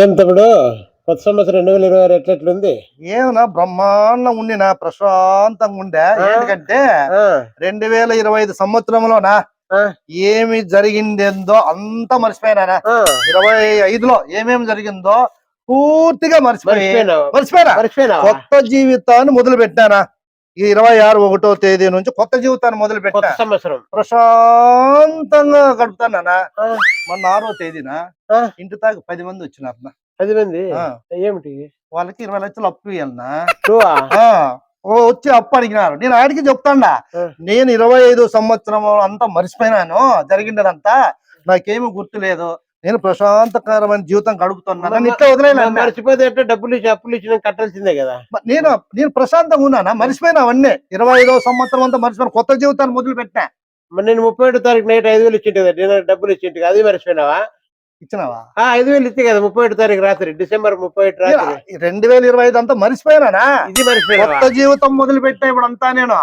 ఏం తమ్ముడు? కొత్త సంవత్సరం రెండు వేల ఇరవై ఆరు ఎట్లెట్లుంది? ఏమన్నా బ్రహ్మాండం ఉండి నా ప్రశాంతంగా ఉండే? ఎందుకంటే రెండు వేల ఇరవై ఐదు సంవత్సరంలోనా. ఏమి జరిగిందేందో అంతా మర్చిపోయినా? ఇరవై ఐదులో ఏమేమి జరిగిందో పూర్తిగా మర్చిపోయి మర్చిపోయినా? కొత్త జీవితాన్ని మొదలు పెట్టానా ఈ ఇరవై ఆరు ఒకటో తేదీ నుంచి కొత్త జీవితాన్ని మొదలు పెట్టా. సంవత్సరం. ప్రశాంతంగా గడుపుతానా మొన్న ఆరో తేదీన. ఇంటి దాకా పది మంది వచ్చినారు పది మంది. ఏమిటి? వాళ్ళకి ఇరవై లక్షలు అప్పు ఇవ్వాలనా నువ్వా? ఆ, ఓ వచ్చి అప్పు అడిగినారు. నేను ఆడికి చెప్తాండా. నేను ఇరవై ఐదు సంవత్సరం అంతా మర్చిపోయినాను. జరిగిండదంతా. నాకేమీ గుర్తు లేదు నేను ప్రశాంతకరమైన జీవితం గడుపుతున్నాను. ఇట్లా. మర్చిపోతే డబ్బులు ఇచ్చి అప్పులు ఇచ్చిన కట్టాల్సిందే కదా. నేను నేను ప్రశాంతంగా ఉన్నానా? మర్చిపోయినా అవన్నీ? ఇరవై ఐదో సంవత్సరం అంతా మర్చిపోయిన కొత్త జీవితాన్ని మొదలు పెట్టా మరి నేను ముప్పై ఒకటో తారీఖు నైట్ ఐదు వేలు ఇచ్చింటి కదా డిన్నర్ డబ్బులు ఇచ్చింటి అది మర్చిపోయినావా? ఇచ్చినావా? ఆ ఐదు వేలు ఇస్తే కదా ముప్పై ఒకటో తారీఖు రాత్రి డిసెంబర్ ముప్పై ఒకటి రాత్రి. రెండు వేల ఇరవై ఐదు అంతా మర్చిపోయినానా? ఇది మర్చిపోయినావా? కొత్త జీవితం మొదలు పెట్టా ఇప్పుడు అంతా నేను.